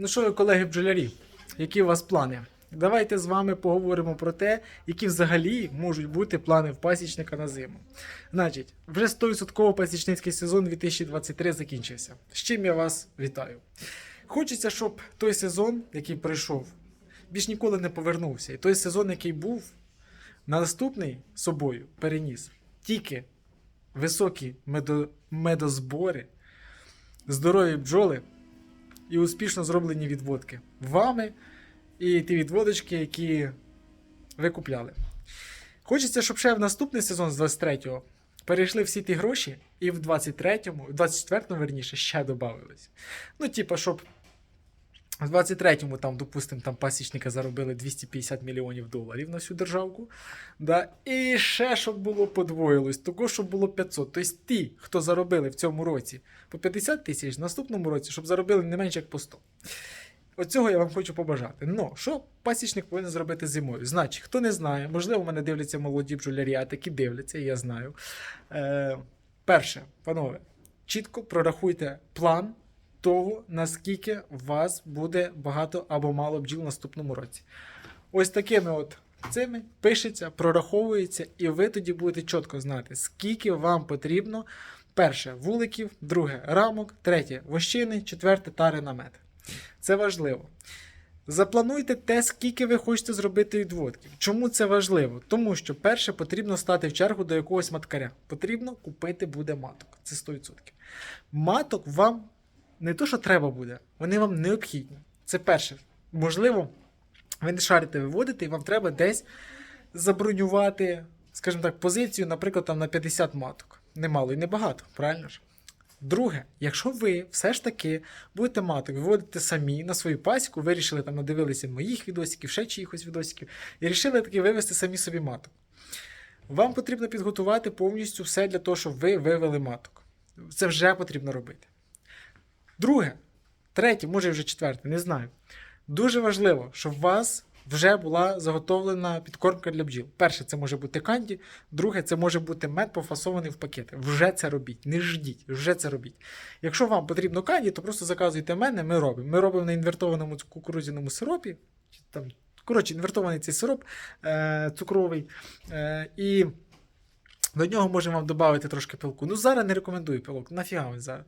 Ну що, колеги бджолярі, які у вас плани? Давайте з вами поговоримо про те, які взагалі можуть бути плани в пасічника на зиму. Значить, вже 100% пасічницький сезон 2023 закінчився. З чим я вас вітаю. Хочеться, щоб той сезон, який пройшов, більш ніколи не повернувся. І той сезон, який був, на наступний собою переніс тільки високі медо... медозбори, здорові бджоли і успішно зроблені відводки вами і ті відводочки, які ви купляли. Хочеться, щоб ще в наступний сезон з 23-го перейшли всі ті гроші, і в 23-му, в 24-му, верніше, ще додавились. Ну, типа, щоб в 23-му, там, допустимо, там пасічника заробили 250 мільйонів доларів на всю державку. Да? І ще щоб було подвоїлось, того, щоб було 500. Тобто ті, хто заробили в цьому році по 50 тисяч, в наступному році, щоб заробили не менше як по 100. Оцього я вам хочу побажати. Ну, що пасічник повинен зробити зимою? Значить, хто не знає, можливо, мене дивляться молоді бджолярі, такі дивляться, я знаю. Е, перше, панове, чітко прорахуйте план того, наскільки у вас буде багато або мало бджіл в наступному році. Ось такими от цими пишеться, прораховується, і ви тоді будете чітко знати, скільки вам потрібно. Перше вуликів, друге рамок, третє вощини, четверте тари намет. Це важливо. Заплануйте те, скільки ви хочете зробити відводків. Чому це важливо? Тому що перше потрібно стати в чергу до якогось маткаря. Потрібно купити буде маток. Це 100%. Маток вам не то, що треба буде, вони вам необхідні. Це перше. Можливо, ви не шарите виводити, і вам треба десь забронювати, скажімо так, позицію, наприклад, там на 50 маток. Немало і небагато, правильно ж? Друге, якщо ви все ж таки будете маток виводити самі на свою пасіку, вирішили там надивилися моїх відосиків, ще чиїхось відосиків, і вирішили таки вивести самі собі маток. Вам потрібно підготувати повністю все для того, щоб ви вивели маток. Це вже потрібно робити. Друге, третє, може вже четверте, не знаю. Дуже важливо, щоб у вас вже була заготовлена підкормка для бджіл. Перше, це може бути канді, друге, це може бути мед пофасований в пакети. Вже це робіть, не ждіть, вже це робіть. Якщо вам потрібно канді, то просто заказуйте мене, ми робимо. Ми робимо на інвертованому кукурудзяному сиропі. чи Там, коротше, інвертований цей сироп е, цукровий. Е, і до нього можемо вам додати трошки пилку. Ну, зараз не рекомендую пилок. Нафіга він зараз.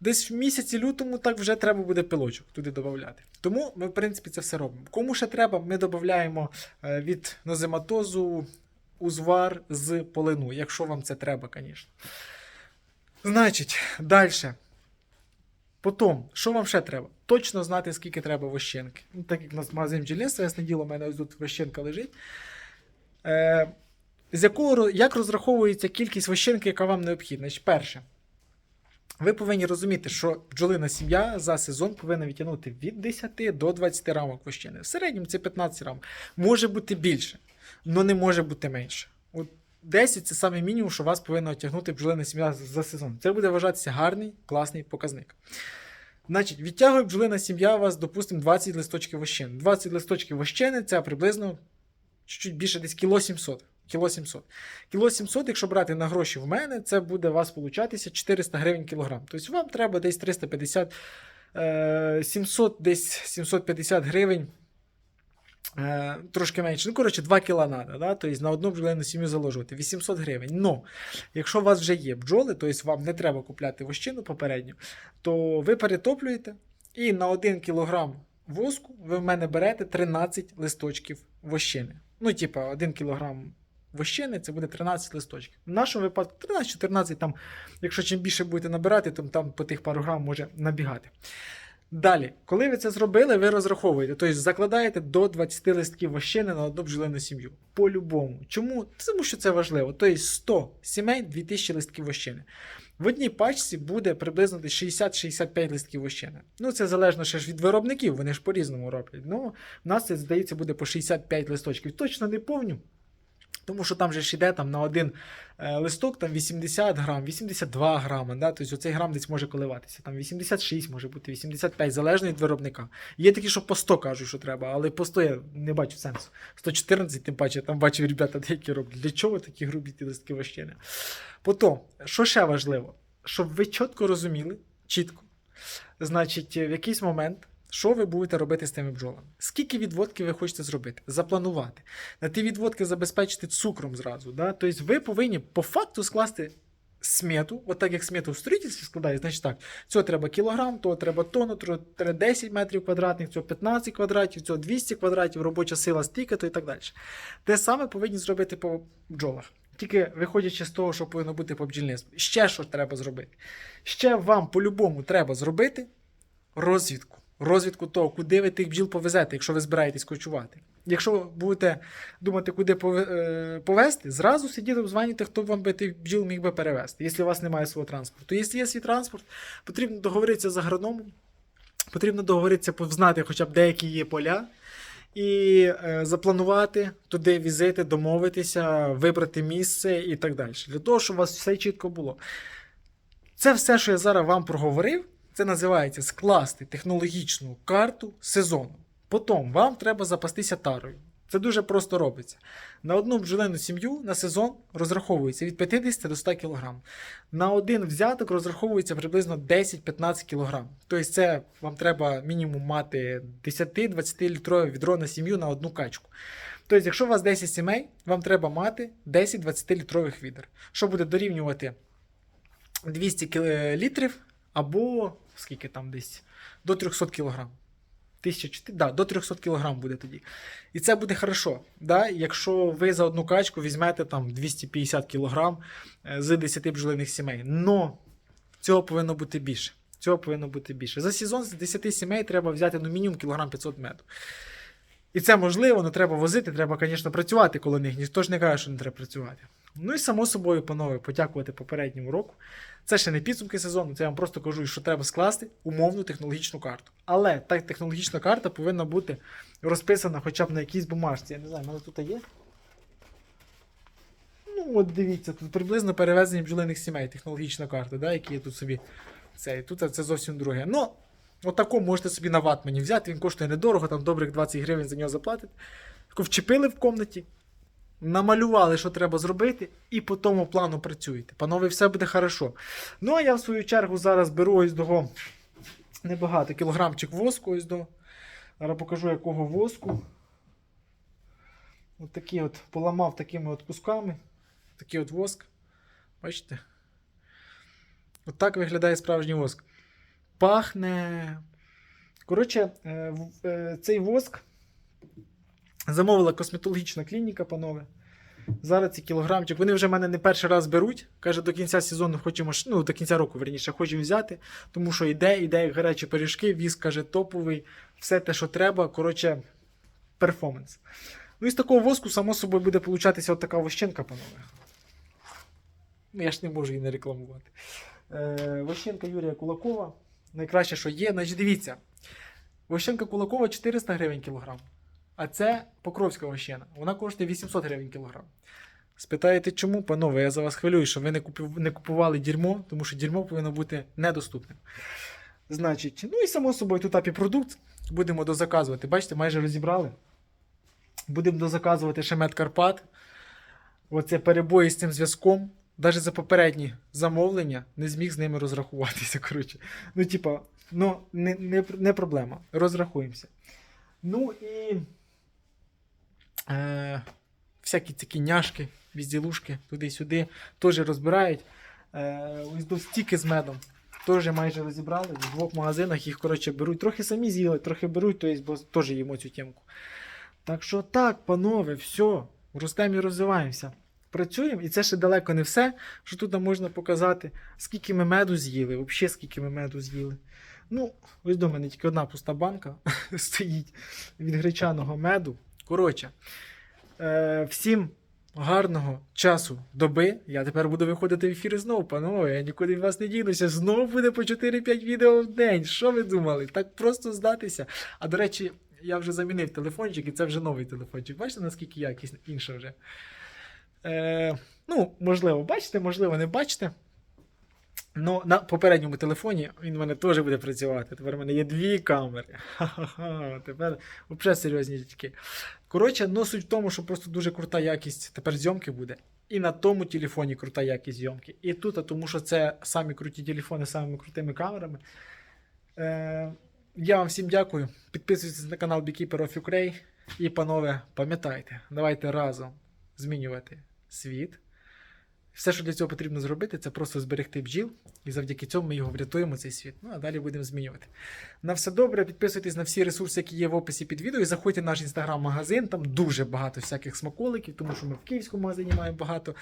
Десь в місяці лютому так вже треба буде пилочок туди додати. Тому ми, в принципі, це все робимо. Кому ще треба, ми додаємо е, від нозематозу узвар з полину, якщо вам це треба, звісно. Значить, далі. Потім, що вам ще треба? Точно знати, скільки треба вощенки. Ну, так як у нас магазин бджільництва, ясне діло, у мене ось тут вощенка лежить. Е, з якого, як розраховується кількість вощенки, яка вам необхідна? Значить, перше. Ви повинні розуміти, що бджолина сім'я за сезон повинна відтягнути від 10 до 20 рамок вощини. В середньому це 15 рамок. Може бути більше, але не може бути менше. От 10 це саме мінімум, що вас повинна отягнути бджолина сім'я за сезон. Це буде вважатися гарний, класний показник. Значить, відтягує бджолина сім'я у вас, допустимо, 20 листочків вощини. 20 листочків вощини це приблизно чуть більше десь кіло 700. Кіло 700. Кіло 700, якщо брати на гроші в мене, це буде у вас получатися 400 гривень кілограм. Тобто вам треба десь 350, е, 700, десь 750 гривень. Е, трошки менше. Ну, коротше, 2 кіла треба, да? тобто на одну бджолину сім'ю заложувати. 800 гривень. Но, якщо у вас вже є бджоли, тобто вам не треба купляти вощину попередню, то ви перетоплюєте і на 1 кілограм воску ви в мене берете 13 листочків вощини. Ну, типа, 1 кілограм вощини це буде 13 листочків. В нашому випадку 13-14, там, якщо чим більше будете набирати, то там по тих пару грам може набігати. Далі, коли ви це зробили, ви розраховуєте, тобто закладаєте до 20 листків вощини на одну бджолину сім'ю. По-любому. Чому? Тому що це важливо. Тобто 100 сімей 2000 листків вощини. В одній пачці буде приблизно 60-65 листків вощини. Ну, це залежно ще ж від виробників, вони ж по-різному роблять. Ну, в нас це, здається, буде по 65 листочків. Точно не повню. Тому що там же ж іде там, на один е, листок там 80 грам, 82 грами. Да? Тобто оцей грам десь може коливатися. Там 86 може бути, 85, залежно від виробника. Є такі, що по 100 кажуть, що треба, але по 100 я не бачу сенсу. 114, тим паче, я там бачив ребята, деякі роблять. Для чого такі грубі ті листки вощини? Потім, що ще важливо, щоб ви чітко розуміли, чітко, значить, в якийсь момент Що ви будете робити з тими бджолами? Скільки відводки ви хочете зробити? Запланувати. На ті відводки забезпечити цукром зразу. Да? Тобто ви повинні по факту скласти смету, от так як смету в строїтельстві складає, значить так, цього треба кілограм, того треба тонну, треба 10 метрів квадратних, цього 15 квадратів, цього 200 квадратів, робоча сила стільки-то і так далі. Те саме повинні зробити по бджолах. Тільки виходячи з того, що повинно бути по бджільництву. Ще що треба зробити? Ще вам по-любому треба зробити розвідку. Розвідку того, куди ви тих бджіл повезете, якщо ви збираєтесь кочувати. Якщо будете думати, куди е, повезти, зразу сидіти обзванюйте, хто вам би тих бджіл міг би перевезти, якщо у вас немає свого транспорту. Якщо є свій транспорт, потрібно договоритися з агрономом, потрібно договоритися, знати хоча б деякі є поля. І е, запланувати туди візити, домовитися, вибрати місце і так далі. Для того, щоб у вас все чітко було. Це все, що я зараз вам проговорив, це називається скласти технологічну карту сезону. Потім вам треба запастися тарою. Це дуже просто робиться. На одну бджолину сім'ю на сезон розраховується від 50 до 100 кг. На один взяток розраховується приблизно 10-15 кг. Тобто це вам треба мінімум мати 10-20 літрове відро на сім'ю на одну качку. Тобто, якщо у вас 10 сімей, вам треба мати 10-20 літрових відер, що буде дорівнювати 200 кіл- літрів або скільки там десь до 300 кг. 1004, да, до 300 кг буде тоді. І це буде хорошо. Да? Якщо ви за одну качку візьмете там 250 кг е, з 10 бджолиних сімей. Но цього повинно бути більше. Цього повинно бути більше. За сезон з 10 сімей треба взяти ну, мінімум кілограм 500 меду. І це можливо, але треба возити, треба, звісно, працювати коло них. Ніхто ж не каже, що не треба працювати. Ну і само собою, панове, подякувати попередньому року. Це ще не підсумки сезону, це я вам просто кажу, що треба скласти умовну технологічну карту. Але та технологічна карта повинна бути розписана хоча б на якійсь бумажці. Я не знаю, в мене тут є. Ну, от дивіться, тут приблизно перевезення бджолиних сімей, технологічна карта, да, які є тут собі. Це, тут це зовсім друге. Ну, отаку можете собі на ватмані взяти, він коштує недорого, там добрих 20 гривень за нього заплатите. Таку вчепили в комнаті, намалювали, що треба зробити, і по тому плану працюєте. Панове, все буде хорошо. Ну, а я в свою чергу зараз беру ось того небагато кілограмчик воску ось до. Зараз покажу, якого воску. От такі от поламав такими от кусками. Такий от воск. Бачите? От так виглядає справжній воск. Пахне. Коротше, е, е, цей воск замовила косметологічна клініка, панове. Зараз ці кілограмчик. Вони вже мене не перший раз беруть. Каже, до кінця сезону хочемо, ну, до кінця року, верніше, хочемо взяти, тому що йде, йде як гарячі пиріжки, віз, каже, топовий, все те, що треба. Коротше, перформанс. Ну і з такого воску, само собою, буде получатися от така вощенка, панове. Ну, я ж не можу її не рекламувати. Е, вощенка Юрія Кулакова. Найкраще, що є. Значить, дивіться. Вощенка Кулакова 400 гривень кілограм. А це Покровська вощена. Вона коштує 800 гривень кілограм. Спитаєте, чому, панове, я за вас хвилюю, що ви не, купів, не купували дерьмо, тому що дерьмо повинно бути недоступним. Значить, ну і само собою тут апі-продукт. Будемо дозаказувати. Бачите, майже розібрали. Будемо дозаказувати ще мед Карпат. Оце перебої з цим зв'язком. Навіть за попередні замовлення не зміг з ними розрахуватися. Коротше. Ну, типа, ну, не, не, не проблема. Розрахуємося. Ну і е, всякі такі няшки, візділушки, туди-сюди, теж розбирають. Е, ось до стіки з медом. Теж майже розібрали. В двох магазинах їх коротше, беруть. Трохи самі з'їли, трохи беруть, тобто, бо теж їмо цю тємку. Так що так, панове, все, ростемо і розвиваємося. Працюємо, і це ще далеко не все, що тут нам можна показати, скільки ми меду з'їли, взагалі скільки ми меду з'їли. Ну, ось до мене тільки одна пуста банка стоїть від гречаного меду. Коротше, е, всім гарного часу доби. Я тепер буду виходити в ефір знову, панове. Я нікуди від вас не дінуся. Знову буде по 4-5 відео в день. Що ви думали? Так просто здатися. А до речі, я вже замінив телефончик, і це вже новий телефончик. Бачите, наскільки якість інша вже. Е, ну, можливо, бачите, можливо, не бачите. Ну, на попередньому телефоні він в мене теж буде працювати. Тепер в мене є дві камери. Ха-ха-ха. Тепер взагалі серйозні дітки. Коротше, ну суть в тому, що просто дуже крута якість тепер зйомки буде. І на тому телефоні крута якість зйомки. І тут, а тому що це самі круті телефони з самими крутими камерами. Е, Я вам всім дякую. Підписуйтесь на канал Beekeeper of Ukraine. І, панове, пам'ятайте, давайте разом змінювати світ. Все, що для цього потрібно зробити, це просто зберегти бджіл, і завдяки цьому ми його врятуємо, цей світ. Ну а далі будемо змінювати. На все добре, підписуйтесь на всі ресурси, які є в описі під відео, і заходьте в наш інстаграм-магазин, там дуже багато всяких смаколиків, тому що ми в київському магазині маємо багато.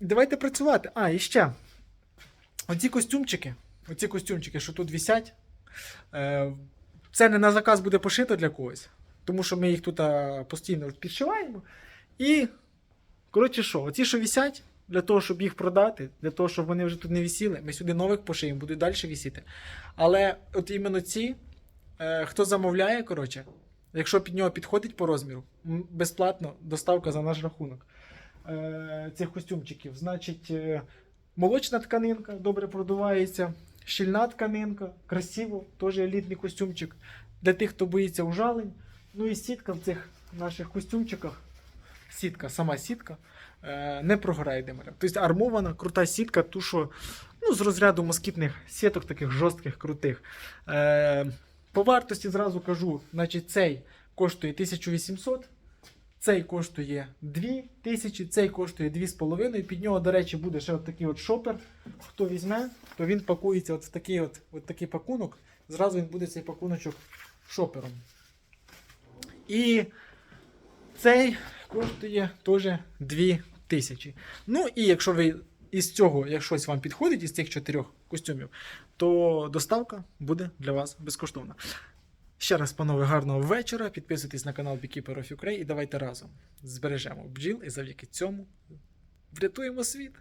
Давайте працювати. А, і ще. Оці костюмчики, оці костюмчики, що тут висять, е, це не на заказ буде пошито для когось, тому що ми їх тут постійно підшиваємо. І, коротше, що, оці, що висять, для того, щоб їх продати, для того, щоб вони вже тут не висіли, ми сюди нових пошиємо, будуть далі висіти. Але от іменно ці, е, хто замовляє, коротше, якщо під нього підходить по розміру, безплатно доставка за наш рахунок е, цих костюмчиків. Значить, е, молочна тканинка добре продувається, щільна тканинка, красиво, теж елітний костюмчик. Для тих, хто боїться ужалень. Ну і сітка в цих наших костюмчиках. Сітка, сама сітка е, не програє демарем. Тобто армована, крута сітка, ту, що ну, з розряду москітних сіток, таких жорстких, крутих. Е, по вартості зразу кажу, значить, цей коштує 1800. Цей коштує 2000, цей коштує 2,5. Під нього, до речі, буде ще от такий от шопер. Хто візьме, то він пакується от в такий от, от такий пакунок. Зразу він буде цей пакуночок шопером. І цей коштує теж 2000. Ну і якщо ви із цього, як вам підходить, із цих чотирьох костюмів, то доставка буде для вас безкоштовна. Ще раз, панове, гарного вечора. Підписуйтесь на канал Beekeeper of Ukraine і давайте разом збережемо бджіл і завдяки цьому врятуємо світ.